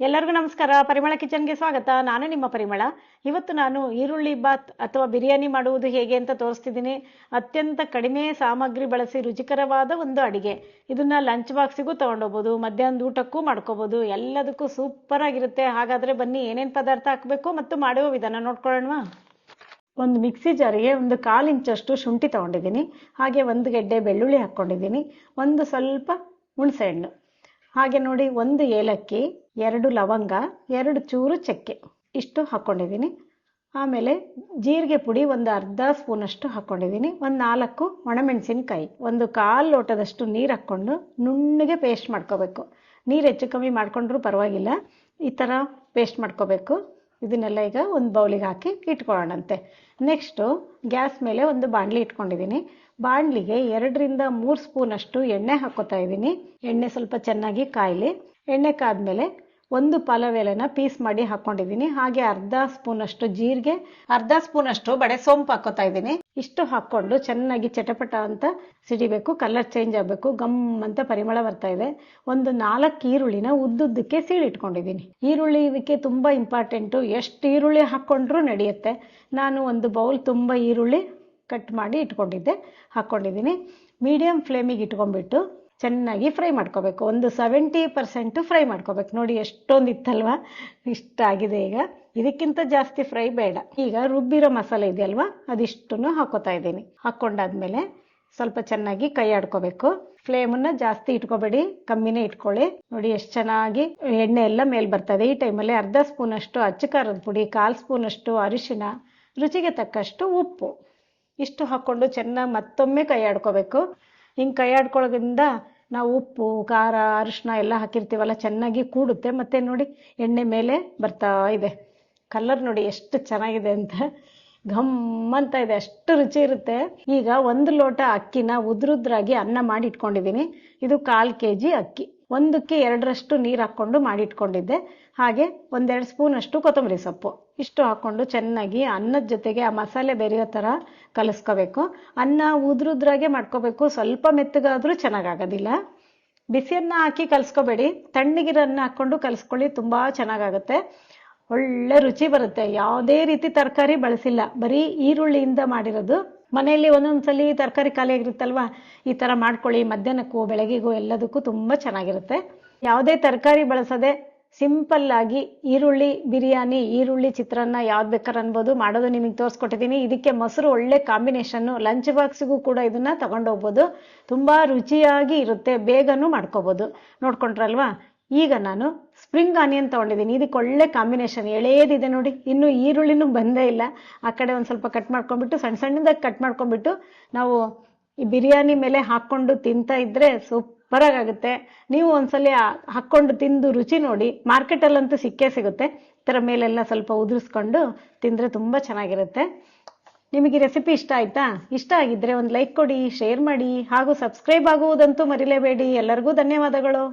ಎಲ್ಲರಿಗೂ ನಮಸ್ಕಾರ. ಪರಿಮಳ ಕಿಚನ್ಗೆ ಸ್ವಾಗತ. ನಾನು ನಿಮ್ಮ ಪರಿಮಳ. ಇವತ್ತು ನಾನು ಈರುಳ್ಳಿ ಬಾತ್ ಅಥವಾ ಬಿರಿಯಾನಿ ಮಾಡುವುದು ಹೇಗೆ ಅಂತ ತೋರಿಸ್ತಿದ್ದೀನಿ. ಅತ್ಯಂತ ಕಡಿಮೆ ಸಾಮಗ್ರಿ ಬಳಸಿ ರುಚಿಕರವಾದ ಒಂದು ಅಡಿಗೆ. ಇದನ್ನ ಲಂಚ್ ಬಾಕ್ಸಿಗೂ ತೊಗೊಂಡೋಗ್ಬೋದು, ಮಧ್ಯಾಹ್ನದ ಊಟಕ್ಕೂ ಮಾಡ್ಕೋಬೋದು. ಎಲ್ಲದಕ್ಕೂ ಸೂಪರ್ ಆಗಿರುತ್ತೆ. ಹಾಗಾದರೆ ಬನ್ನಿ ಏನೇನು ಪದಾರ್ಥ ಹಾಕಬೇಕು ಮತ್ತು ಮಾಡುವ ವಿಧಾನ ನೋಡ್ಕೊಳ್ಳೋಣವಾ ಒಂದು ಮಿಕ್ಸಿ ಜಾರಿಗೆ ಒಂದು ಕಾಲು ಇಂಚಷ್ಟು ಶುಂಠಿ ತಗೊಂಡಿದ್ದೀನಿ. ಹಾಗೆ ಒಂದು ಗೆಡ್ಡೆ ಬೆಳ್ಳುಳ್ಳಿ ಹಾಕ್ಕೊಂಡಿದ್ದೀನಿ. ಒಂದು ಸ್ವಲ್ಪ ಹುಣಸೆಹಣ್ಣು. ಹಾಗೆ ನೋಡಿ ಒಂದು ಏಲಕ್ಕಿ, ಎರಡು ಲವಂಗ, ಎರಡು ಚೂರು ಚಕ್ಕೆ. ಇಷ್ಟು ಹಾಕ್ಕೊಂಡಿದ್ದೀನಿ ಆಮೇಲೆ ಜೀರಿಗೆ ಪುಡಿ ಒಂದು ಅರ್ಧ ಸ್ಪೂನಷ್ಟು ಹಾಕ್ಕೊಂಡಿದ್ದೀನಿ ಒಂದು ನಾಲ್ಕು ಒಣಮೆಣಸಿನಕಾಯಿ. ಒಂದು ಕಾಲು ಲೋಟದಷ್ಟು ನೀರು ಹಾಕ್ಕೊಂಡು ನುಣ್ಣಗೆ ಪೇಸ್ಟ್ ಮಾಡ್ಕೋಬೇಕು. ನೀರು ಹೆಚ್ಚು ಕಮ್ಮಿ ಮಾಡಿಕೊಂಡ್ರೂ ಪರವಾಗಿಲ್ಲ. ಈ ಥರ ಪೇಸ್ಟ್ ಮಾಡ್ಕೋಬೇಕು. ಇದನ್ನೆಲ್ಲ ಈಗ ಒಂದು ಬೌಲಿಗೆ ಹಾಕಿ ಇಟ್ಕೊಳ್ಳೋಣಂತೆ. ನೆಕ್ಸ್ಟು ಗ್ಯಾಸ್ ಮೇಲೆ ಒಂದು ಬಾಣಲಿ ಇಟ್ಕೊಂಡಿದ್ದೀನಿ. ಬಾಣಲಿಗೆ ಎರಡರಿಂದ ಮೂರು ಸ್ಪೂನಷ್ಟು ಎಣ್ಣೆ ಹಾಕೋತಾ ಇದ್ದೀನಿ. ಎಣ್ಣೆ ಸ್ವಲ್ಪ ಚೆನ್ನಾಗಿ ಕಾಯಲಿ. ಎಣ್ಣೆ ಕಾದ್ಮೇಲೆ ಒಂದು ಪಲಾವ್ ಎಲೆನ ಪೀಸ್ ಮಾಡಿ ಹಾಕೊಂಡಿದ್ದೀನಿ. ಹಾಗೆ ಅರ್ಧ ಸ್ಪೂನಷ್ಟು ಜೀರಿಗೆ, ಅರ್ಧ ಸ್ಪೂನಷ್ಟು ಬಡೆ ಸೋಂಪು ಹಾಕೋತಾ ಇದ್ದೀನಿ. ಇಷ್ಟು ಹಾಕ್ಕೊಂಡು ಚೆನ್ನಾಗಿ ಚಟಪಟ ಅಂತ ಸಿಡಿಬೇಕು, ಕಲರ್ ಚೇಂಜ್ ಆಗಬೇಕು, ಗಮ್ ಅಂತ ಪರಿಮಳ ಬರ್ತಾ ಇದೆ. ಒಂದು ನಾಲ್ಕು ಈರುಳ್ಳಿನ ಉದ್ದುದ್ದಕ್ಕೆ ಸೀಳಿಟ್ಕೊಂಡಿದ್ದೀನಿ. ಈರುಳ್ಳಿ ಇದಕ್ಕೆ ತುಂಬ ಇಂಪಾರ್ಟೆಂಟು, ಎಷ್ಟು ಈರುಳ್ಳಿ ಹಾಕ್ಕೊಂಡ್ರೂ ನಡೆಯುತ್ತೆ. ನಾನು ಒಂದು ಬೌಲ್ ತುಂಬ ಈರುಳ್ಳಿ ಕಟ್ ಮಾಡಿ ಇಟ್ಕೊಂಡಿದ್ದೆ, ಹಾಕ್ಕೊಂಡಿದ್ದೀನಿ. ಮೀಡಿಯಮ್ ಫ್ಲೇಮಿಗೆ ಇಟ್ಕೊಂಡ್ಬಿಟ್ಟು ಚೆನ್ನಾಗಿ ಫ್ರೈ ಮಾಡ್ಕೋಬೇಕು. ಒಂದು ಸೆವೆಂಟಿ ಪರ್ಸೆಂಟು ಫ್ರೈ ಮಾಡ್ಕೋಬೇಕು. ನೋಡಿ ಎಷ್ಟೊಂದು ಇತ್ತಲ್ವ? ಇಷ್ಟ ಆಗಿದೆ ಈಗ. ಇದಕ್ಕಿಂತ ಜಾಸ್ತಿ ಫ್ರೈ ಬೇಡ. ಈಗ ರುಬ್ಬಿರೋ ಮಸಾಲೆ ಇದೆಯಲ್ವಾ? ಅದಿಷ್ಟನ್ನು ಹಾಕೋತಾ ಇದ್ದೀನಿ. ಹಾಕ್ಕೊಂಡಾದ್ಮೇಲೆ ಸ್ವಲ್ಪ ಚೆನ್ನಾಗಿ ಕೈ ಆಡ್ಕೋಬೇಕು. ಫ್ಲೇಮನ್ನು ಜಾಸ್ತಿ ಇಟ್ಕೋಬೇಡಿ. ಕಮ್ಮಿನೇ ಇಟ್ಕೊಳ್ಳಿ. ನೋಡಿ ಎಷ್ಟು ಚೆನ್ನಾಗಿ ಎಣ್ಣೆ ಎಲ್ಲ ಮೇಲೆ ಬರ್ತದೆ. ಈ ಟೈಮಲ್ಲಿ ಅರ್ಧ ಸ್ಪೂನಷ್ಟು ಅಚ್ಚ ಖಾರದ ಪುಡಿ, ಕಾಲು ಸ್ಪೂನಷ್ಟು ಅರಿಶಿನ ರುಚಿಗೆ ತಕ್ಕಷ್ಟು ಉಪ್ಪು. ಇಷ್ಟು ಹಾಕ್ಕೊಂಡು ಚೆನ್ನಾಗಿ ಮತ್ತೊಮ್ಮೆ ಕೈ ಆಡ್ಕೋಬೇಕು. ಹಿಂಗೆ ಕೈ ನಾವು ಉಪ್ಪು, ಖಾರ ಅರಿಶಿನ ಎಲ್ಲ ಹಾಕಿರ್ತೀವಲ್ಲ, ಚೆನ್ನಾಗಿ ಕೂಡುತ್ತೆ. ಮತ್ತು ನೋಡಿ, ಎಣ್ಣೆ ಮೇಲೆ ಬರ್ತಾ ಇದೆ. ಕಲರ್ ನೋಡಿ ಎಷ್ಟು ಚೆನ್ನಾಗಿದೆ ಅಂತ. ಘಮ್ ಅಂತ ಇದೆ. ಅಷ್ಟು ರುಚಿ ಇರುತ್ತೆ. ಈಗ ಒಂದು ಲೋಟ ಅಕ್ಕಿನ ಉದ್ರುದ್ರಾಗಿ ಅನ್ನ ಮಾಡಿ ಇಟ್ಕೊಂಡಿದ್ದೀನಿ. ಇದು ಕಾಲು ಕೆ ಜಿ ಅಕ್ಕಿ. ಒಂದಕ್ಕೆ ಎರಡರಷ್ಟು ನೀರು ಹಾಕ್ಕೊಂಡು ಮಾಡಿಟ್ಕೊಂಡಿದ್ದೆ. ಹಾಗೆ ಒಂದೆರಡು ಸ್ಪೂನ್ ಅಷ್ಟು ಕೊತ್ತಂಬರಿ ಸೊಪ್ಪು. ಇಷ್ಟು ಹಾಕ್ಕೊಂಡು ಚೆನ್ನಾಗಿ ಅನ್ನದ ಜೊತೆಗೆ ಆ ಮಸಾಲೆ ಬೆರೆಯೋ ಥರ ಕಲಿಸ್ಕೋಬೇಕು. ಅನ್ನ ಉದ್ರುದ್ರಾಗೆ ಮಾಡ್ಕೋಬೇಕು. ಸ್ವಲ್ಪ ಮೆತ್ತಗಾದರೂ ಚೆನ್ನಾಗಾಗೋದಿಲ್ಲ. ಬಿಸಿಯನ್ನ ಹಾಕಿ ಕಲಿಸ್ಕೋಬೇಡಿ. ತಣ್ಣಗಿರನ್ನ ಹಾಕ್ಕೊಂಡು ಕಲಿಸ್ಕೊಳ್ಳಿ, ತುಂಬ ಚೆನ್ನಾಗಾಗುತ್ತೆ. ಒಳ್ಳೆ ರುಚಿ ಬರುತ್ತೆ. ಯಾವುದೇ ರೀತಿ ತರಕಾರಿ ಬಳಸಿಲ್ಲ. ಬರೀ ಈರುಳ್ಳಿಯಿಂದ ಮಾಡಿರೋದು ಮನೆಯಲ್ಲಿ ಒಂದೊಂದ್ಸಲಿ ತರಕಾರಿ ಖಾಲಿ ಆಗಿರುತ್ತಲ್ವಾ ಈ ಥರ ಮಾಡ್ಕೊಳ್ಳಿ. ಮಧ್ಯಾಹ್ನಕ್ಕೂ, ಬೆಳಗ್ಗೆಗೂ ಎಲ್ಲದಕ್ಕೂ ತುಂಬ ಚೆನ್ನಾಗಿರುತ್ತೆ. ಯಾವುದೇ ತರಕಾರಿ ಬಳಸದೆ ಸಿಂಪಲ್ ಆಗಿ ಈರುಳ್ಳಿ ಬಿರಿಯಾನಿ, ಈರುಳ್ಳಿ ಚಿತ್ರಾನ್ನ ಯಾವ್ದು ಬೇಕಾದ್ರೆ ಅನ್ಬೋದು. ಮಾಡೋದು ನಿಮಗೆ ತೋರಿಸ್ಕೊಟ್ಟಿದ್ದೀನಿ ಇದಕ್ಕೆ ಮೊಸರು ಒಳ್ಳೆ ಕಾಂಬಿನೇಷನ್ನು ಲಂಚ್ ಬಾಕ್ಸಿಗೂ ಕೂಡ ಇದನ್ನ ತಗೊಂಡೋಗ್ಬೋದು. ತುಂಬ ರುಚಿಯಾಗಿ ಇರುತ್ತೆ. ಬೇಗನೂ ಮಾಡ್ಕೋಬೋದು. ನೋಡ್ಕೊಂಡ್ರಲ್ವಾ? ಈಗ ನಾನು ಸ್ಪ್ರಿಂಗ್ ಆನಿಯನ್ ತೊಗೊಂಡಿದ್ದೀನಿ. ಇದಕ್ಕೆ ಒಳ್ಳೆ ಕಾಂಬಿನೇಷನ್ ಎಳೆಯದಿದೆ ನೋಡಿ. ಇನ್ನು ಈರುಳ್ಳಿನೂ ಬಂದೇ ಇಲ್ಲ. ಆ ಕಡೆ ಒಂದು ಸ್ವಲ್ಪ ಕಟ್ ಮಾಡ್ಕೊಂಡ್ಬಿಟ್ಟು, ಸಣ್ಣ ಸಣ್ಣದಾಗಿ ಕಟ್ ಮಾಡ್ಕೊಂಡ್ಬಿಟ್ಟು ನಾವು ಈ ಬಿರಿಯಾನಿ ಮೇಲೆ ಹಾಕ್ಕೊಂಡು ತಿಂತಾ ಇದ್ರೆ ಸೂಪರ್ ಆಗುತ್ತೆ ನೀವು ಒಂದ್ಸಲ ಹಾಕ್ಕೊಂಡು ತಿಂದು ರುಚಿ ನೋಡಿ. ಮಾರ್ಕೆಟಲ್ಲಂತೂ ಸಿಕ್ಕೇ ಸಿಗುತ್ತೆ. ಥರ ಮೇಲೆಲ್ಲ ಸ್ವಲ್ಪ ಉದುರಿಸ್ಕೊಂಡು ತಿಂದರೆ ತುಂಬ ಚೆನ್ನಾಗಿರುತ್ತೆ. ನಿಮಗೆ ರೆಸಿಪಿ ಇಷ್ಟ ಆಯ್ತಾ? ಇಷ್ಟ ಆಗಿದ್ರೆ ಒಂದು ಲೈಕ್ ಕೊಡಿ ಶೇರ್ ಮಾಡಿ ಹಾಗೂ ಸಬ್ಸ್ಕ್ರೈಬ್ ಆಗುವುದಂತೂ ಮರಿಲೇಬೇಡಿ. ಎಲ್ಲರಿಗೂ ಧನ್ಯವಾದಗಳು.